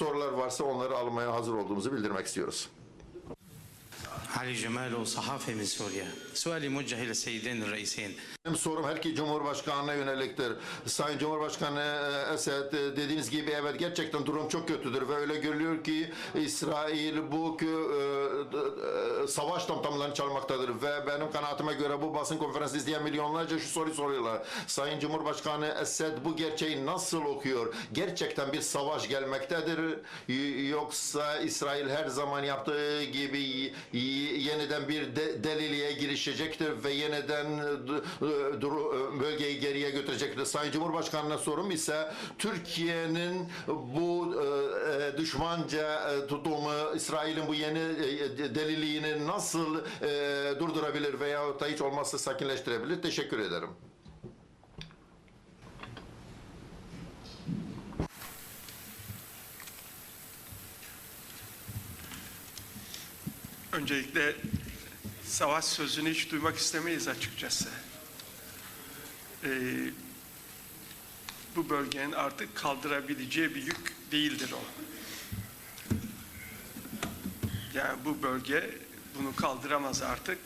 sorular varsa onları almaya hazır olduğumuzu bildirmek istiyoruz. علي جمال صحافي من سوريا سؤالي موجه إلى السيدين الرئيسين Benim sorum her iki Cumhurbaşkanı'na yöneliktir. Sayın Cumhurbaşkanı e, Esed e, dediğiniz gibi evet gerçekten durum çok kötüdür ve öyle görülüyor ki İsrail bu kö- e, e, savaş tamtamlarını çalmaktadır ve benim kanaatime göre bu basın konferansı izleyen milyonlarca şu soruyu soruyorlar. Sayın Cumhurbaşkanı Esed bu gerçeği nasıl okuyor? Gerçekten bir savaş gelmektedir Y- yoksa İsrail her zaman yaptığı gibi y- y- yeniden bir de, deliliğe girişecektir ve yeniden e, e, e, bölgeyi geriye götürecektir. Sayın Cumhurbaşkanı'na sorum ise Türkiye'nin bu e, düşmanca e, tutumu İsrail'in bu yeni e, de- deliliğini nasıl e, durdurabilir veya da hiç olmazsa sakinleştirebilir? Teşekkür ederim. Öncelikle savaş sözünü hiç duymak istemeyiz açıkçası. Ee, bu bölgenin artık kaldırabileceği bir yük değildir o. Yani bu bölge bunu kaldıramaz artık.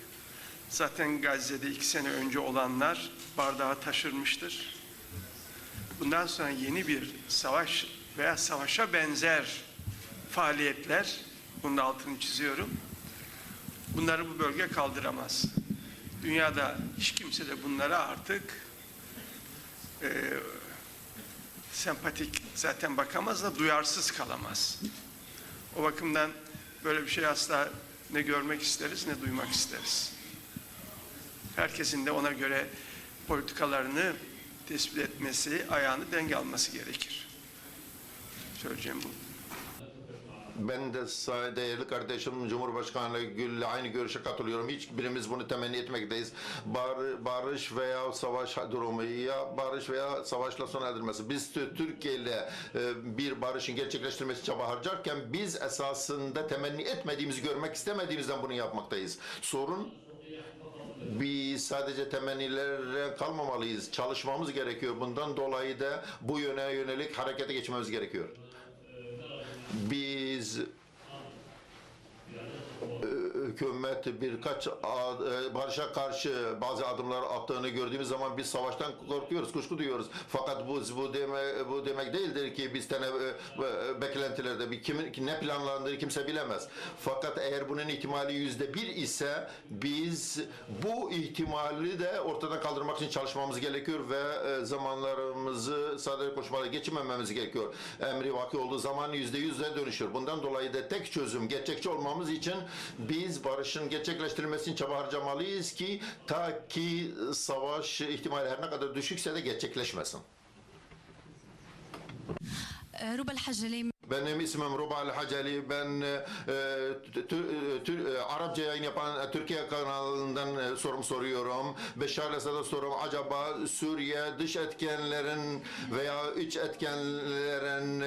Zaten Gazze'de iki sene önce olanlar bardağı taşırmıştır. Bundan sonra yeni bir savaş veya savaşa benzer faaliyetler, bunun altını çiziyorum, Bunları bu bölge kaldıramaz. Dünyada hiç kimse de bunlara artık e, sempatik zaten bakamaz da duyarsız kalamaz. O bakımdan böyle bir şey asla ne görmek isteriz ne duymak isteriz. Herkesin de ona göre politikalarını tespit etmesi, ayağını denk alması gerekir. Söyleyeceğim bu. Ben de değerli kardeşim Cumhurbaşkanı Gül'le aynı görüşe katılıyorum. Hiçbirimiz bunu temenni etmekteyiz. Bar- barış veya savaş durumu ya barış veya savaşla sona erdirilmesi. Biz Tü- Türkiye ile e, bir barışın gerçekleştirilmesi çaba harcarken biz esasında temenni etmediğimizi görmek istemediğimizden bunu yapmaktayız. Sorun biz sadece temennilere kalmamalıyız. Çalışmamız gerekiyor. Bundan dolayı da bu yöne yönelik harekete geçmemiz gerekiyor. Biz hükümet birkaç e, barışa karşı bazı adımlar attığını gördüğümüz zaman biz savaştan korkuyoruz, kuşku duyuyoruz. Fakat bu bu deme bu demek değildir ki biz tane e, e, beklentilerde bir kimin ki ne planlandığını kimse bilemez. Fakat eğer bunun ihtimali yüzde bir ise biz bu ihtimali de ortadan kaldırmak için çalışmamız gerekiyor ve zamanlarımızı sadece koşmalara geçirmememiz gerekiyor. Emri vaki olduğu zaman yüzde yüze dönüşür. Bundan dolayı da tek çözüm gerçekçi olmamız için biz barışın gerçekleştirilmesi için çaba harcamalıyız ki ta ki savaş ihtimali her ne kadar düşükse de gerçekleşmesin. Rubel Haceli. Benim ismim Rubel Haceli. Ben e, Arapça yayın yapan Türkiye kanalından sorum soruyorum. Beşar Esad'a sorum acaba Suriye dış etkenlerin veya iç etkenlerin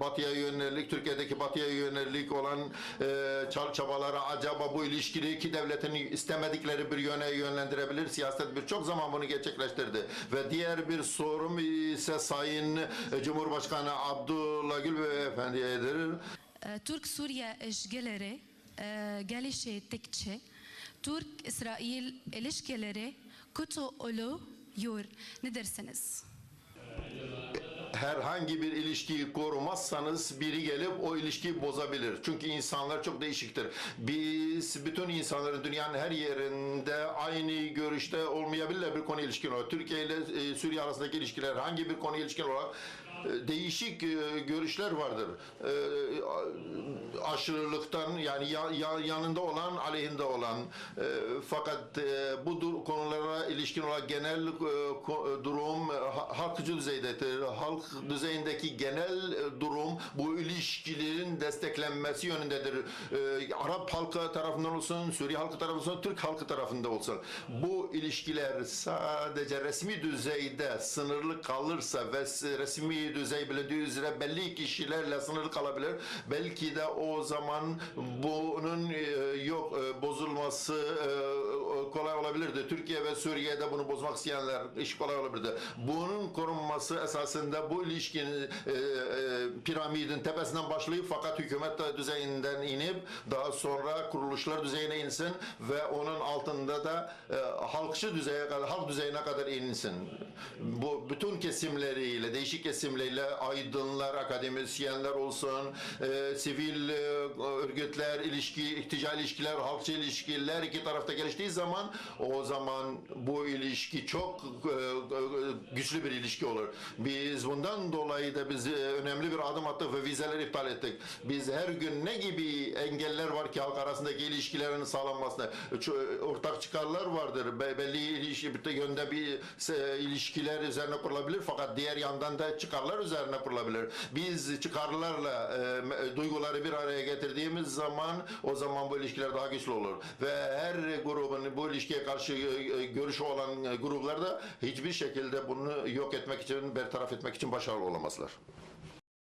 batıya yönelik, Türkiye'deki batıya yönelik olan e, çabalara acaba bu ilişkiyi iki devletin istemedikleri bir yöne yönlendirebilir. Siyaset birçok zaman bunu gerçekleştirdi. Ve diğer bir sorum ise Sayın Cumhurbaşkanı Abdullah Gül Beyefendi'ye edilir. Ee, Türk-Suriye işgalleri e, geliştikçe Türk-İsrail ilişkileri kötü oluyor. Ne dersiniz? herhangi bir ilişkiyi korumazsanız biri gelip o ilişkiyi bozabilir. Çünkü insanlar çok değişiktir. Biz bütün insanların dünyanın her yerinde aynı görüşte olmayabilirler bir konu ilişkin olarak. Türkiye ile e, Suriye arasındaki ilişkiler hangi bir konu ilişkin olarak değişik e, görüşler vardır. E, aşırılıktan yani ya- ya- yanında olan aleyhinde olan e, fakat bu konulara ilişkin olarak genel durum ha- halkçı düzeydedir. Halk düzeyindeki genel durum bu ilişkilerin desteklenmesi yönündedir. E, Arap halkı tarafından olsun, Suriye halkı tarafından olsun, Türk halkı tarafında olsun. Bu ilişkiler sadece resmi düzeyde sınırlı kalırsa ve resmi düzey bilindiği üzere belli kişilerle sınırlı kalabilir. Belki de o zaman bunun e, yok e, bozulması e, kolay olabilirdi. Türkiye ve Suriye'de bunu bozmak isteyenler iş kolay olabilirdi. Bunun korunması esasında bu ilişkinin e, e, piramidin tepesinde düzlemesinden başlayıp fakat hükümet düzeyinden inip daha sonra kuruluşlar düzeyine insin ve onun altında da e, halkçı düzeye kadar, halk düzeyine kadar insin. Bu bütün kesimleriyle, değişik kesimleriyle aydınlar, akademisyenler olsun, e, sivil e, örgütler, ilişki, ticari ilişkiler, halkçı ilişkiler iki tarafta geliştiği zaman o zaman bu ilişki çok e, e, güçlü bir ilişki olur. Biz bundan dolayı da biz e, önemli bir adım attık ve vizeleri iptal ettik. Biz her gün ne gibi engeller var ki halk arasındaki ilişkilerin sağlanmasına ortak çıkarlar vardır. Be- belli ilişki yönde bir ilişkiler üzerine kurulabilir fakat diğer yandan da çıkarlar üzerine kurulabilir. Biz çıkarlarla e, duyguları bir araya getirdiğimiz zaman o zaman bu ilişkiler daha güçlü olur ve her grubun bu ilişkiye karşı e, e, görüşü olan e, gruplar da hiçbir şekilde bunu yok etmek için, bertaraf etmek için başarılı olamazlar.